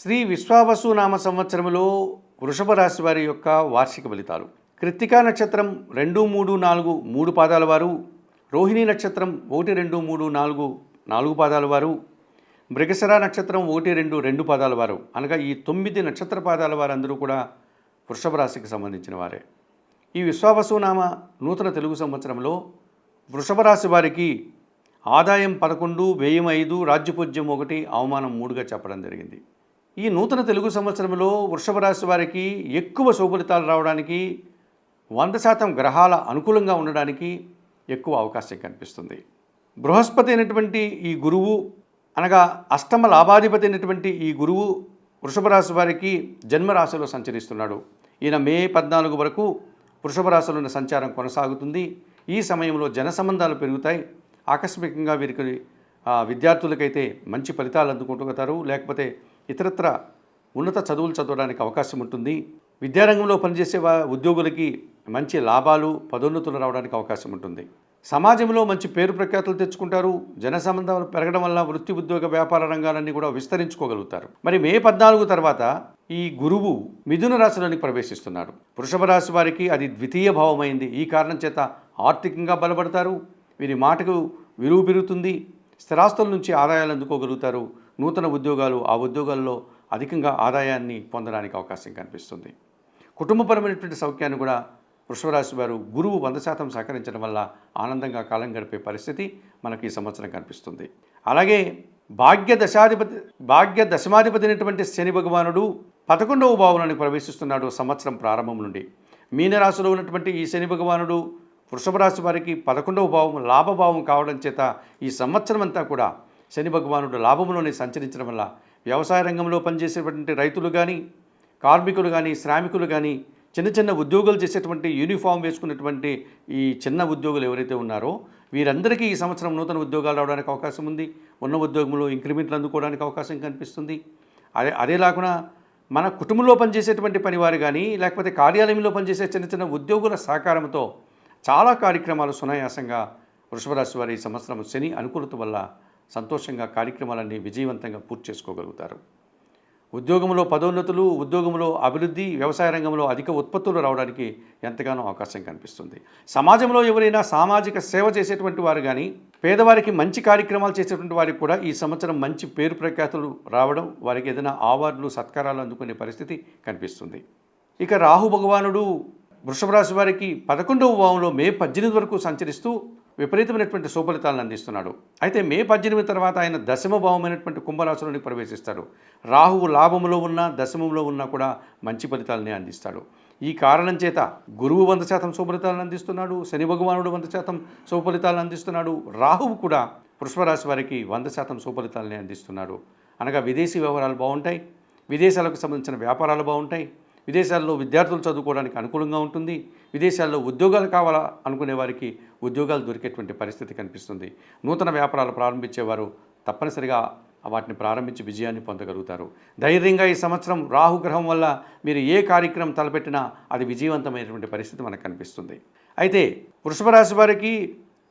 శ్రీ విశ్వావసు నామ సంవత్సరంలో వృషభ రాశి వారి యొక్క వార్షిక ఫలితాలు. కృత్తికా నక్షత్రం రెండు మూడు నాలుగు మూడు పాదాల వారు రోహిణి నక్షత్రం ఒకటి రెండు మూడు నాలుగు నాలుగు పాదాల వారు మృగశర నక్షత్రం ఒకటి రెండు రెండు పాదాల వారు. అనగా ఈ తొమ్మిది నక్షత్ర పాదాల వారందరూ కూడా వృషభ రాశికి సంబంధించిన వారే. ఈ విశ్వావసునామ నూతన తెలుగు సంవత్సరంలో వృషభ రాశి వారికి ఆదాయం పదకొండు వ్యయం ఐదు రాజ్యపూజ్యం ఒకటి అవమానం మూడుగా చెప్పడం జరిగింది. ఈ నూతన తెలుగు సంవత్సరంలో వృషభ రాశి వారికి ఎక్కువ శుభలితాలు రావడానికి వంద శాతం గ్రహాల అనుకూలంగా ఉండడానికి ఎక్కువ అవకాశం కనిపిస్తుంది. బృహస్పతి అయినటువంటి ఈ గురువు అనగా అష్టమ లాభాధిపతి అయినటువంటి ఈ గురువు వృషభ రాశి వారికి జన్మరాశిలో సంచరిస్తున్నాడు. ఈయన మే పద్నాలుగు వరకు వృషభ రాశిలోని సంచారం కొనసాగుతుంది. ఈ సమయంలో జన సంబంధాలు పెరుగుతాయి. ఆకస్మికంగా వీరికి విద్యార్థులకైతే మంచి ఫలితాలు అందుకుంటుతారు లేకపోతే ఇతరత్ర ఉన్నత చదువులు చదవడానికి అవకాశం ఉంటుంది. విద్యారంగంలో పనిచేసే ఉద్యోగులకి మంచి లాభాలు పదోన్నతులు రావడానికి అవకాశం ఉంటుంది. సమాజంలో మంచి పేరు ప్రఖ్యాతులు తెచ్చుకుంటారు. జన సంబంధాలు పెరగడం వల్ల వృత్తి ఉద్యోగ వ్యాపార రంగాలన్నీ కూడా విస్తరించుకోగలుగుతారు. మరి మే పద్నాలుగు తర్వాత ఈ గురువు మిథున రాశిలోనికి ప్రవేశిస్తున్నారు వృషభ రాశి వారికి అది ద్వితీయ భావమైంది. ఈ కారణం చేత ఆర్థికంగా బలపడతారు. వీరి మాటకు విలువ పెరుగుతుంది. స్థిరాస్తుల నుంచి ఆదాయాలు అందుకోగలుగుతారు. నూతన ఉద్యోగాలు ఆ ఉద్యోగాల్లో అధికంగా ఆదాయాన్ని పొందడానికి అవకాశం కనిపిస్తుంది. కుటుంబపరమైనటువంటి సౌఖ్యాన్ని కూడా వృషభరాశి వారు గురువు వంద శాతం సహకరించడం వల్ల ఆనందంగా కాలం గడిపే పరిస్థితి మనకు ఈ సంవత్సరం కనిపిస్తుంది. అలాగే భాగ్య దశాధిపతి భాగ్య దశమాధిపతి అయినటువంటి శని భగవానుడు పదకొండవ భావనని ప్రవేశిస్తున్నాడు సంవత్సరం ప్రారంభం నుండి. మీనరాశిలో ఉన్నటువంటి ఈ శని భగవానుడు వృషభ రాశి వారికి పదకొండవ భావం లాభభావం కావడం చేత ఈ సంవత్సరం అంతా కూడా శని భగవానుడు లాభంలోనే సంచరించడం వల్ల వ్యవసాయ రంగంలో పనిచేసేటువంటి రైతులు కానీ కార్మికులు కానీ శ్రామికులు కానీ చిన్న చిన్న ఉద్యోగాలు చేసేటువంటి యూనిఫామ్ వేసుకున్నటువంటి ఈ చిన్న ఉద్యోగులు ఎవరైతే ఉన్నారో వీరందరికీ ఈ సంవత్సరం నూతన ఉద్యోగాలు రావడానికి అవకాశం ఉంది. ఉన్న ఉద్యోగంలో ఇంక్రిమెంట్లు అందుకోవడానికి అవకాశం కనిపిస్తుంది. అదే అదే కాకుండా మన కుటుంబంలో పనిచేసేటువంటి పనివారు కానీ లేకపోతే కార్యాలయంలో పనిచేసే చిన్న చిన్న ఉద్యోగుల సహకారంతో చాలా కార్యక్రమాలు సునాయాసంగా వృషభరాశి వారి ఈ సంవత్సరం శని అనుకూలత వల్ల సంతోషంగా కార్యక్రమాలన్నీ విజయవంతంగా పూర్తి చేసుకోగలుగుతారు. ఉద్యోగంలో పదోన్నతులు ఉద్యోగంలో అభివృద్ధి వ్యవసాయ రంగంలో అధిక ఉత్పత్తులు రావడానికి ఎంతగానో అవకాశం కనిపిస్తుంది. సమాజంలో ఎవరైనా సామాజిక సేవ చేసేటువంటి వారు కానీ పేదవారికి మంచి కార్యక్రమాలు చేసేటువంటి వారికి కూడా ఈ సంవత్సరం మంచి పేరు ప్రఖ్యాతులు రావడం వారికి ఏదైనా అవార్డులు సత్కారాలు అందుకునే పరిస్థితి కనిపిస్తుంది. ఇక రాహు భగవానుడు వృషభ రాశి వారికి పదకొండవ భావంలో మే పద్దెనిమిది వరకు సంచరిస్తూ విపరీతమైనటువంటి సుఫలితాలను అందిస్తున్నాడు. అయితే మే పద్దెనిమిది తర్వాత ఆయన దశమ భావమైనటువంటి కుంభరాశులని ప్రవేశిస్తాడు. రాహువు లాభంలో ఉన్నా దశమంలో ఉన్నా కూడా మంచి ఫలితాలనే అందిస్తాడు. ఈ కారణం చేత గురువు వంద శాతం సుఫలితాలను అందిస్తున్నాడు శని భగవానుడు వంద శాతం సుఫలితాలను అందిస్తున్నాడు రాహువు కూడా వృషభ వారికి వంద శాతం శుభఫలితాలనే అందిస్తున్నాడు. అనగా విదేశీ వ్యవహారాలు బాగుంటాయి విదేశాలకు సంబంధించిన వ్యాపారాలు బాగుంటాయి విదేశాల్లో విద్యార్థులు చదువుకోవడానికి అనుకూలంగా ఉంటుంది. విదేశాల్లో ఉద్యోగాలు కావాలా అనుకునే వారికి ఉద్యోగాలు దొరికేటువంటి పరిస్థితి కనిపిస్తుంది. నూతన వ్యాపారాలు ప్రారంభించేవారు తప్పనిసరిగా వాటిని ప్రారంభించి విజయాన్ని పొందగలుగుతారు. ధైర్యంగా ఈ సంవత్సరం రాహుగ్రహం వల్ల మీరు ఏ కార్యక్రమం తలపెట్టినా అది విజయవంతమైనటువంటి పరిస్థితి మనకు కనిపిస్తుంది. అయితే వృషభ రాశి వారికి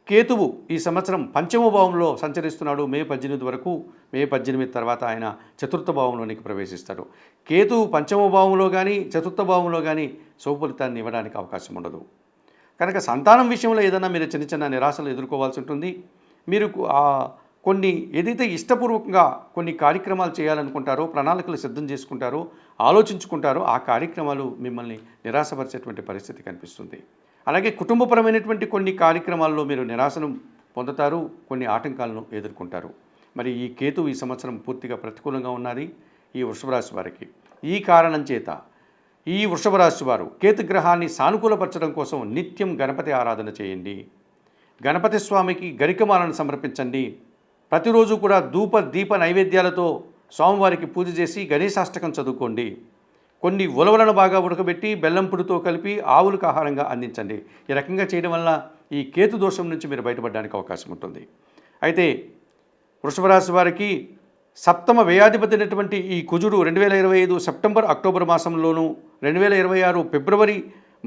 కేతువు ఈ సంవత్సరం పంచమ భావంలో సంచరిస్తున్నాడు. మే పద్దెనిమిది వరకు మే పద్దెనిమిది తర్వాత ఆయన చతుర్థ భావంలోనికి ప్రవేశిస్తాడు. కేతువు పంచమ భావంలో కానీ చతుర్థ భావంలో కానీ శుభఫలితాన్ని ఇవ్వడానికి అవకాశం ఉండదు. కనుక సంతానం విషయంలో ఏదైనా మీరు చిన్న చిన్న నిరాశలు ఎదుర్కోవాల్సి ఉంటుంది. మీరు కొన్ని ఏదైతే ఇష్టపూర్వకంగా కొన్ని కార్యక్రమాలు చేయాలనుకుంటారో ప్రణాళికలు సిద్ధం చేసుకుంటారో ఆలోచించుకుంటారో ఆ కార్యక్రమాలు మిమ్మల్ని నిరాశపరిచేటువంటి పరిస్థితి కనిపిస్తుంది. అలాగే కుటుంబపరమైనటువంటి కొన్ని కార్యక్రమాల్లో మీరు నిరాశను పొందుతారు కొన్ని ఆటంకాలను ఎదుర్కొంటారు. మరి ఈ కేతు ఈ సంవత్సరం పూర్తిగా ప్రతికూలంగా ఉన్నది ఈ వృషభ రాశి వారికి. ఈ కారణం చేత ఈ వృషభ రాశి వారు కేతు గ్రహాన్ని సానుకూలపరచడం కోసం నిత్యం గణపతి ఆరాధన చేయండి. గణపతి స్వామికి గరికమాలను సమర్పించండి. ప్రతిరోజు కూడా ధూప దీప నైవేద్యాలతో స్వామివారికి పూజ చేసి గణేశాష్టకం చదువుకోండి. కొన్ని ఉలవలను బాగా ఉడకబెట్టి బెల్లం పుడితో కలిపి ఆవులకు ఆహారంగా అందించండి. ఈ రకంగా చేయడం వల్ల ఈ కేతు దోషం నుంచి మీరు బయటపడడానికి అవకాశం ఉంటుంది. అయితే వృషభ రాశి వారికి సప్తమ వ్యయాధిపతి అయినటువంటి ఈ కుజుడు రెండు వేల ఇరవై ఐదు సెప్టెంబర్ అక్టోబర్ మాసంలోనూ రెండు వేల ఇరవై ఆరు ఫిబ్రవరి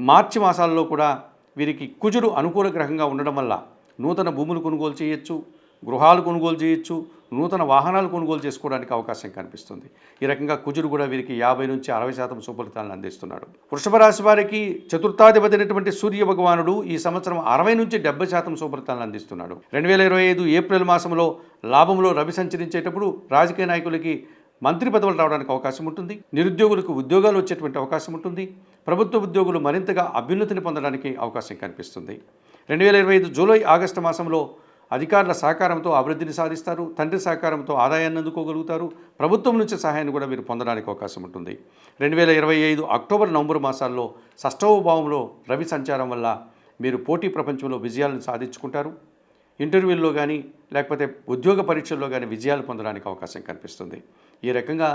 మార్చి మాసాల్లో కూడా వీరికి కుజుడు అనుకూల గ్రహంగా ఉండడం వల్ల నూతన భూములు కొనుగోలు చేయొచ్చు గృహాలు కొనుగోలు చేయొచ్చు నూతన వాహనాలు కొనుగోలు చేసుకోవడానికి అవకాశం కనిపిస్తుంది. ఈ రకంగా కుజుడు కూడా వీరికి యాభై నుంచి అరవై శాతం సుఫలితాలను అందిస్తున్నాడు. వృషభ రాశి వారికి చతుర్థాధిపతి అయినటువంటి సూర్య భగవానుడు ఈ సంవత్సరం అరవై నుంచి డెబ్బై శాతం సుఫలితాలను అందిస్తున్నాడు. రెండు వేల ఇరవై ఐదు ఏప్రిల్ మాసంలో లాభంలో రవి సంచరించేటప్పుడు రాజకీయ నాయకులకి మంత్రి పదవులు రావడానికి అవకాశం ఉంటుంది. నిరుద్యోగులకు ఉద్యోగాలు వచ్చేటువంటి అవకాశం ఉంటుంది. ప్రభుత్వ ఉద్యోగులు మరింతగా అభ్యున్నతిని పొందడానికి అవకాశం కనిపిస్తుంది. రెండు వేల ఇరవై ఐదు జూలై ఆగస్టు మాసంలో అధికారుల సహకారంతో అభివృద్ధిని సాధిస్తారు తండ్రి సహకారంతో ఆదాయాన్ని అందుకోగలుగుతారు. ప్రభుత్వం నుంచి సహాయాన్ని కూడా మీరు పొందడానికి అవకాశం ఉంటుంది. రెండు వేల ఇరవై ఐదు అక్టోబర్ నవంబర్ మాసాల్లో షష్టవ భావంలో రవి సంచారం వల్ల మీరు పోటీ ప్రపంచంలో విజయాలను సాధించుకుంటారు. ఇంటర్వ్యూల్లో కానీ లేకపోతే ఉద్యోగ పరీక్షల్లో కానీ విజయాలు పొందడానికి అవకాశం కనిపిస్తుంది. ఈ రకంగా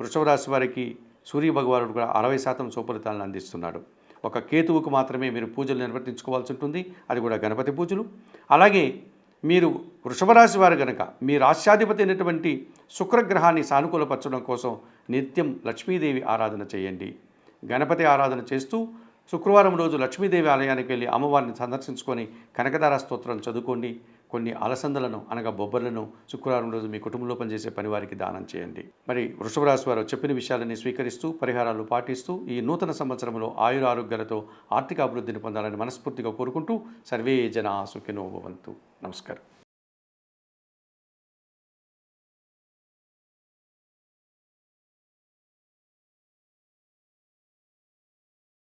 వృషభరాశి వారికి సూర్య భగవానుడు కూడా అరవై శాతం సుఫలితాలను అందిస్తున్నాడు. ఒక కేతువుకు మాత్రమే మీరు పూజలు నిర్వర్తించుకోవాల్సి ఉంటుంది. అది కూడా గణపతి పూజలు. అలాగే మీరు వృషభరాశి వారు గనక మీ రాశ్యాధిపతి అయినటువంటి శుక్రగ్రహాన్ని సానుకూలపరచడం కోసం నిత్యం లక్ష్మీదేవి ఆరాధన చేయండి. గణపతి ఆరాధన చేస్తూ శుక్రవారం రోజు లక్ష్మీదేవి ఆలయానికి వెళ్ళి అమ్మవారిని సందర్శించుకొని కనకదార స్తోత్రం చదువుకోండి. కొన్ని అలసందలను అనగా బొబ్బర్లను శుక్రవారం రోజు మీ కుటుంబంలో పనిచేసే పనివారికి దానం చేయండి. మరి వృషభరాశి వారు చెప్పిన విషయాలని స్వీకరిస్తూ పరిహారాలు పాటిస్తూ ఈ నూతన సంవత్సరంలో ఆయుర ఆరోగ్యాలతో ఆర్థిక అభివృద్ధిని పొందాలని మనస్ఫూర్తిగా కోరుకుంటూ సర్వే జన సుఖినో భవంతు. నమస్కారం.